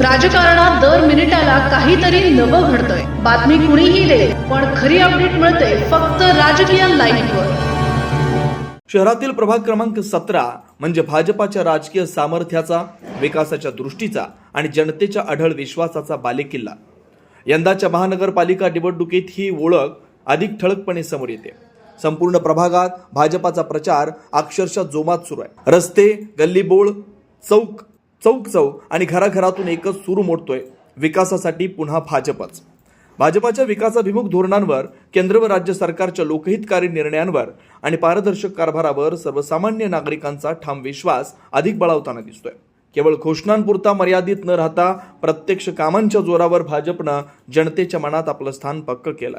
राजकारणात दर मिनिटाला काहीतरी नवं घडतंय. बातमी कुणीही दे पण खरी अपडेट मिळते फक्त राजकीय लाईव्हवर शहरातील प्रभाग क्रमांक सतरा म्हणजे भाजपाच्या राजकीय सामर्थ्याचा विकासाच्या दृष्टीचा आणि जनतेच्या अढळ विश्वासाचा बालेकिल्ला. यंदाच्या महानगरपालिका निवडणुकीत ही ओळख अधिक ठळकपणे समोर येते. संपूर्ण प्रभागात भाजपाचा प्रचार अक्षरशः जोमात सुरू आहे. रस्ते गल्लीबोळ चौक चौक चौक आणि घराघरातून एकच सुरू मोडतोय. विकासासाठी पुन्हा भाजपच. भाजपाच्या विकासाभिमुख धोरणांवर केंद्र व राज्य सरकारच्या लोकहितकारी निर्णयांवर आणि पारदर्शक कारभारावर सर्वसामान्य नागरिकांचा ठाम विश्वास अधिक बळावताना दिसतोय. केवळ घोषणांपुरता मर्यादित न राहता प्रत्यक्ष कामांच्या जोरावर भाजपनं जनतेच्या मनात आपलं स्थान पक्क केलं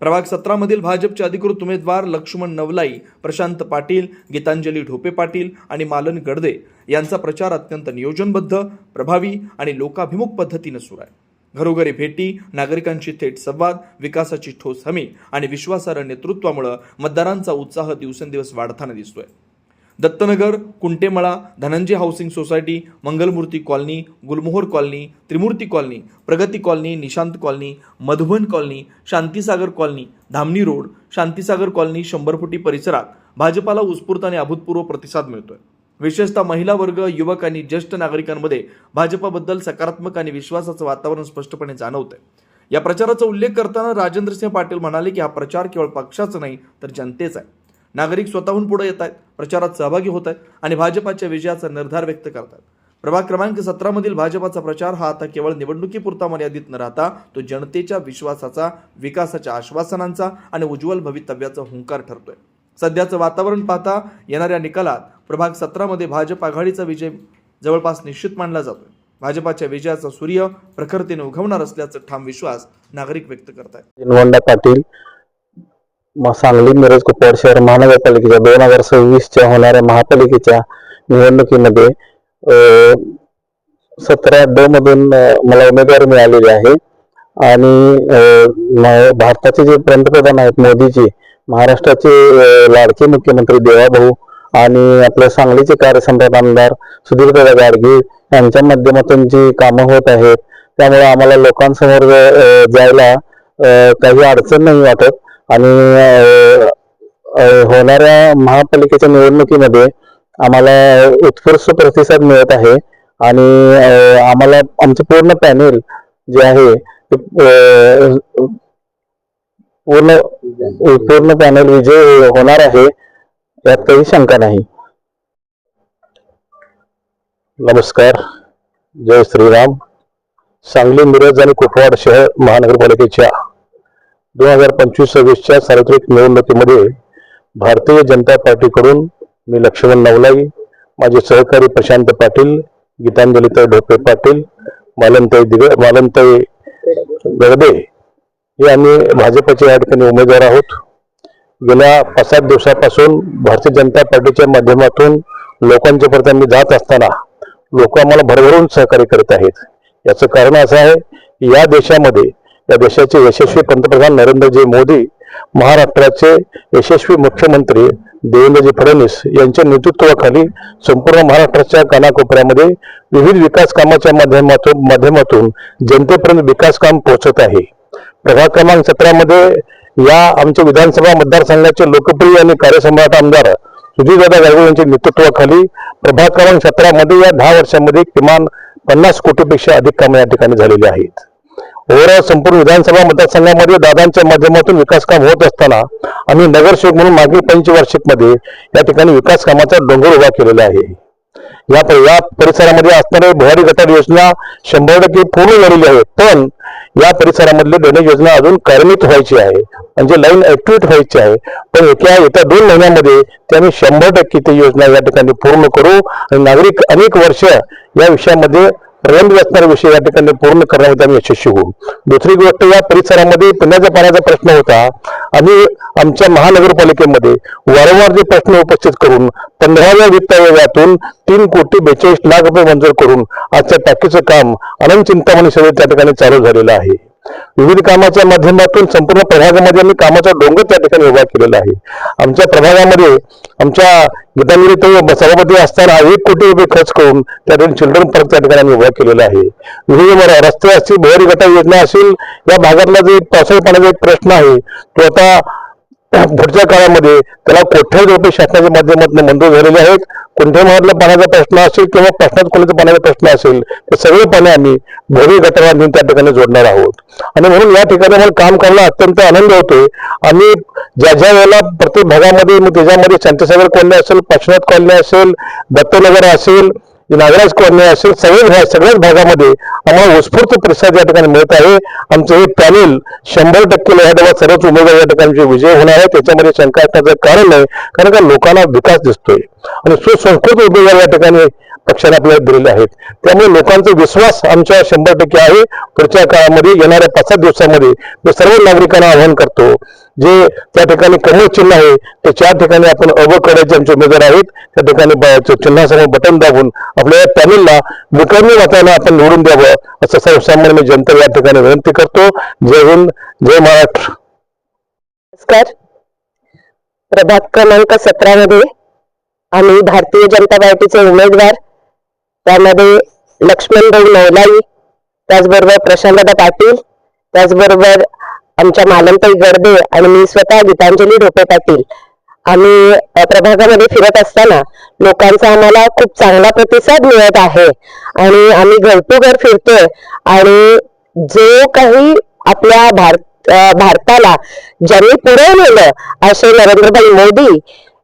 प्रभाग सतरामधील भाजपचे अधिकृत उमेदवार लक्ष्मण नवलाई प्रशांत पाटील गीतांजली ढोपे पाटील आणि मालन गडदे यांचा प्रचार अत्यंत नियोजनबद्ध प्रभावी आणि लोकाभिमुख पद्धतीनं सुरू आहे. घरोघरी भेटी नागरिकांशी थेट संवाद विकासाची ठोस हमी आणि विश्वासार्ह नेतृत्वामुळे मतदारांचा उत्साह दिवसेंदिवस वाढताना दिसतोय. Dattanagar Kuntemala Dhananjay housing society Mangalmurti colony Gulmohar colony Trimurti colony Pragati colony Nishant colony Madhuban colony Shantisagar colony Dhamani road Shantisagar colony शंभर फुटी परिसरात भाजपाला उत्स्फूर्त आणि अभूतपूर्व प्रतिसाद मिळतोय. विशेषतः महिला वर्ग युवक आणि ज्येष्ठ नागरिकांमध्ये भाजपाबद्दल सकारात्मक आणि विश्वासाचं वातावरण स्पष्टपणे जाणवतंय. या प्रचाराचा उल्लेख करताना राजेंद्रसिंह पाटील म्हणाले की हा प्रचार केवळ पक्षाचा नाही तर जनतेचा आहे. नागरिक स्वतःहून पुढे येत आहेत प्रचारात सहभागी होत आहेत आणि भाजपाच्या विजयाचा निर्धार व्यक्त करतात प्रभाग क्रमांक सतरामधील भाजपाचा प्रचार हा आता केवळ निवडणुकीपुरता मर्यादित न राहता तो जनतेच्या विश्वासाचा विकासाच्या आश्वासनांचा आणि उज्ज्वल भवितव्याचा हुंकार ठरतोय. सध्याचं वातावरण पाहता येणाऱ्या निकालात प्रभाग सतरामध्ये भाजप आघाडीचा विजय जवळपास निश्चित मानला जातोय. भाजपाच्या विजयाचा सूर्य प्रखरतेने उघवणार असल्याचा ठाम विश्वास नागरिक व्यक्त करत आहेत पाटील सांगली मिरज कुपवाड शहर महानगरपालिकेच्या दोन हजार सव्वीसच्या होणाऱ्या महापालिकेच्या निवडणुकीमध्ये सतरा ड मधून मला उमेदवारी मिळालेली आहे. आणि भारताचे जे पंतप्रधान आहेत मोदीजी महाराष्ट्राचे लाडके मुख्यमंत्री देवाभाऊ आणि आपल्या सांगलीचे कार्यसम्राट आमदार सुधीरदादा गाडगे यांच्या माध्यमातून जी कामं होत आहेत त्यामुळे आम्हाला लोकांसमोर जायला काही अडचण नाही वाटत. आणि होणाऱ्या महापालिकेच्या निवडणुकीमध्ये आम्हाला उत्कृष्ट प्रतिसाद मिळत आहे. आणि आम्हाला आमचं पूर्ण पॅनेल जे आहे पूर्ण पूर्ण पॅनेल विजय होणार आहे यात काही शंका नाही. नमस्कार. जय श्रीराम. सांगली मिरज आणि कुपवाड शहर महानगरपालिकेच्या दोन हजार पंचवीस सव्वीसच्या सार्वत्रिक निवडणुकीमध्ये भारतीय जनता पार्टीकडून मी लक्ष्मण नवलाई माझे सहकारी प्रशांत पाटील गीतांजलीताई ढोपे पाटील मालनताई दिग मालनताई गडदे हे आम्ही भाजपचे या ठिकाणी उमेदवार आहोत. गेल्या पाच सात दिवसापासून भारतीय जनता पार्टीच्या माध्यमातून लोकांच्या प्रती आम्ही जात असताना लोक आम्हाला भरभरून सहकार्य करत आहेत. याचं कारण असं आहे की या देशामध्ये या देशाचे यशस्वी पंतप्रधान नरेंद्रजी मोदी महाराष्ट्राचे यशस्वी मुख्यमंत्री देवेंद्रजी फडणवीस यांच्या नेतृत्वाखाली संपूर्ण महाराष्ट्राच्या कानाकोपऱ्यामध्ये विविध विकास कामाच्या माध्यमातून माध्यमातून जनतेपर्यंत विकास काम पोहोचत आहे. प्रभाग क्रमांक सतरामध्ये या आमच्या विधानसभा मतदारसंघाचे लोकप्रिय आणि कार्यसम्राट आमदार सुधीरदादा गाडगे यांच्या नेतृत्वाखाली प्रभाग क्रमांक सतरामध्ये या दहा वर्षामध्ये किमान पन्नास कोटीपेक्षा अधिक कामं या ठिकाणी झालेली आहेत. ओव्हरऑल संपूर्ण विधानसभा मतदारसंघामध्ये दादांच्या माध्यमातून विकास काम होत असताना आम्ही नगरसेवक म्हणून मागील पंचवार्षिकमध्ये या ठिकाणी विकास कामाचा डोंगर उभा केलेला आहे. या या परिसरामध्ये असणारे भुवारी गटार योजना शंभर टक्के पूर्ण झालेली आहे. पण या परिसरामधली ड्रेनेज योजना अजून कार्यान्वित व्हायची आहे. म्हणजे लाईन ऍक्टिव्हेट व्हायची आहे. पण येत्या येत्या दोन महिन्यामध्ये ते आम्ही शंभर टक्के ती योजना या ठिकाणी पूर्ण करू. आणि नागरिक अनेक वर्ष या विषयामध्ये प्रलंबित असणारे विषय या ठिकाणी पूर्ण करण्यामध्ये आम्ही यशस्वी होऊ. दुसरी गोष्ट या परिसरामध्ये पिण्याच्या पाण्याचा प्रश्न होता आम्ही आमच्या महानगरपालिकेमध्ये वारंवार जे प्रश्न उपस्थित करून पंधराव्या वित्त आयोगातून तीन कोटी बेचाळीस लाख रुपये मंजूर करून आजच्या टाकीचं काम अनंत चिंतामणी सभेत त्या ठिकाणी चालू झालेलं आहे. विविध कामाच्या माध्यमातून संपूर्ण प्रभागामध्ये आम्ही कामाचा डोंगर त्या ठिकाणी उभा केलेला आहे. आमच्या प्रभागामध्ये आमच्या गीतांजली तो सभापती असताना एक कोटी रुपये खर्च करून त्या ठिकाणी चिल्ड्रन पार्क त्या ठिकाणी आम्ही उभा केलेला आहे. विविध रस्ते असतील भोरी गटा योजना असेल या भागातला जो पावसाळी पाण्याचा एक प्रश्न आहे तो आता पुढच्या काळामध्ये त्याला कोट्यावधी रुपये शासनाच्या माध्यमातून मंजूर झालेले आहेत. कोणत्याही भागातला पाण्याचा प्रश्न असेल किंवा प्रश्नात कोणाचा पाण्याचा प्रश्न असेल तर सगळे पाणी आम्ही भोरी गटाला त्या ठिकाणी जोडणार आहोत. आणि म्हणून या ठिकाणी मला काम करायला अत्यंत आनंद होतोय. आणि ज्या ज्या वेळेला प्रत्येक भागामध्ये मग त्याच्यामध्ये शांतसागर कॉलनी असेल पाशनाथ कॉलनी असेल दत्तनगर असेल नागराज कॉलनी असे सगळे भाग सगळ्याच भागामध्ये आम्हाला उत्स्फूर्त प्रतिसाद या ठिकाणी मिळत आहे. आमचं हे पॅनेल शंभर टक्के या सर्वच उमेदवार या ठिकाणी विजय होणार आहे. त्याच्यामध्ये शंका असण्याचं कारण नाही कारण का लोकांना विकास दिसतोय. आणि सुसंस्कृत उमेदवार या ठिकाणी पक्षाने आपल्याला दिलेले आहेत. त्यामुळे लोकांचा विश्वास आमच्या शंभर टक्के आहे. पुढच्या काळामध्ये येणाऱ्या पाच सात दिवसामध्ये मी सर्व नागरिकांना आवाहन करतो जे त्या ठिकाणी कमळ चिन्ह आहे ते चार ठिकाणी आपण अभ करायचे आमचे उमेदवार आहेत. त्या ठिकाणी चिन्हासमोर बटन दाबून आपल्या या पॅनेलला विक्रमी मतानं आपण निवडून द्यावं असं सर्वसामान्य मी जनता या ठिकाणी विनंती करतो. जय हिंद जय महाराष्ट्र. नमस्कार. प्रभाग क्रमांक सतरा मध्ये आम्ही भारतीय जनता पार्टीचे उमेदवार त्यामध्ये लक्ष्मणभाऊ नवलाई त्याचबरोबर प्रशांतदा पाटील त्याचबरोबर आमच्या मालमताई गडदे आणि मी स्वतः गीतांजली ढोपे पाटील. आम्ही प्रभागामध्ये फिरत असताना लोकांचा आम्हाला खूप चांगला प्रतिसाद मिळत आहे. आणि आम्ही घर घर फिरतोय आणि जो काही आपल्या भारत भारताला ज्यांनी पुढे नेलं असे नरेंद्रभाई मोदी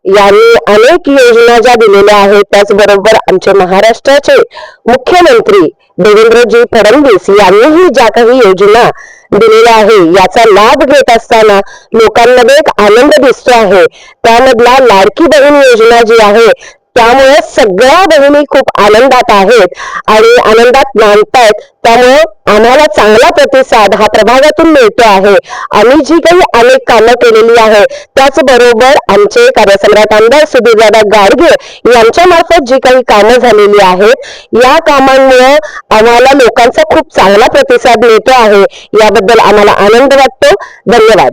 यांनी अनेक योजना ज्या दिलेल्या आहेत त्याचबरोबर आमचे महाराष्ट्राचे मुख्यमंत्री देवेंद्रजी फडणवीस यांनीही ज्या काही योजना दिलेल्या आहे याचा लाभ घेत असताना लोकांमध्ये एक आनंद दिसतो आहे. त्यामधला लाडकी बहीण योजना जी आहे त्यामुळे सगळ्या बहिणी खूप आनंदात आहेत आणि आनंदात नांदतायत त्यामुळे आम्हाला चांगला प्रतिसाद हा प्रभागातून मिळतो आहे. आम्ही जी काही अनेक कामं केलेली आहे त्याचबरोबर आमचे कार्यसम्राट आमदार सुधीरदादा गाडगे यांच्या मार्फत जी काही कामं झालेली आहेत या कामांमुळे आम्हाला लोकांचा खूप चांगला प्रतिसाद मिळतो आहे. याबद्दल आम्हाला आनंद वाटतो. धन्यवाद.